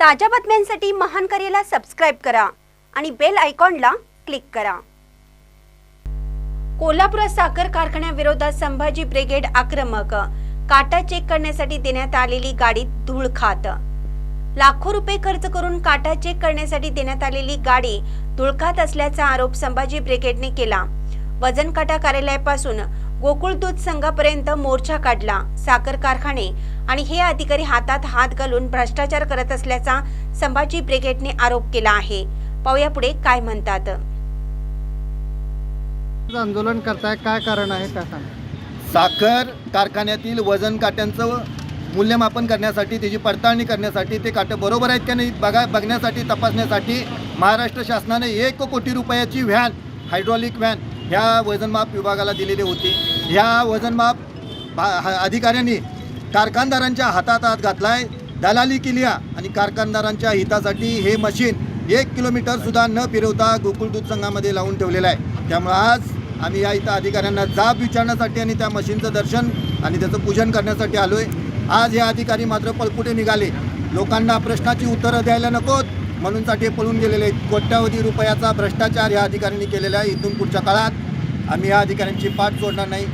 ताज्या बातम्यांसाठी महान करेला सबस्क्राईब करा आणि बेल आयकॉनला क्लिक करा. कोल्हापुरात साखर कारखान्याविरोधात संभाजी ब्रिगेड आक्रमक. काटा चेक करण्यासाठी देण्यात आलेली गाडी धूळ खात लाखो रुपये खर्च करून काटा चेक करण्यासाठी देण्यात आलेली गाडी धुळखात असल्याचा आरोप संभाजी ब्रिगेडने केला. वजन काटा कार्यालयापासून गोकुळ दूध संघापर्यंत मोर्चा काढला. साखर कारखाने आणि हे अधिकारी हातात हात घालून भ्रष्टाचार करत असल्याचा संभाजी ब्रिगेडने आरोप केला आहे. पाहूया पुढे काय म्हणतात. आंदोलन करताय काय कारण आहे साखर कारखान्यातील वजन काट्यांचं मूल्यमापन करण्यासाठी त्याची पडताळणी करण्यासाठी ते काटे बरोबर आहेत का नाही बघा बघण्यासाठी तपासण्यासाठी महाराष्ट्र शासनाने एक कोटी रुपयाची व्हॅन हायड्रॉलिक व्हॅन ह्या वजनमाप विभागाला दिलेली होती. ह्या वजनमाप भा- अधिकाऱ्यांनी कारखानदारांच्या हातात हात घातलाय. दलाली केली आणि कारखानदारांच्या हितासाठी हे मशीन एक किलोमीटरसुद्धा न फिरवता गोकुळ दूध संघामध्ये लावून ठेवलेलं आहे. त्यामुळं आज आम्ही या इथं अधिकाऱ्यांना जाब विचारण्यासाठी आणि त्या मशीनचं दर्शन आणि त्याचं पूजन करण्यासाठी आलो आहे आज हे अधिकारी मात्र पळपुटे निघाले. लोकांना प्रश्नाची उत्तरं द्यायला नकोत. म्हणूनसाठी पळून गेलेले आहेत. कोट्यावधी रुपयाचा भ्रष्टाचार या अधिकाऱ्यांनी केलेला आहे. इथून पुढच्या काळात आम्ही या अधिकाऱ्यांची पाठ सोडणार नाही.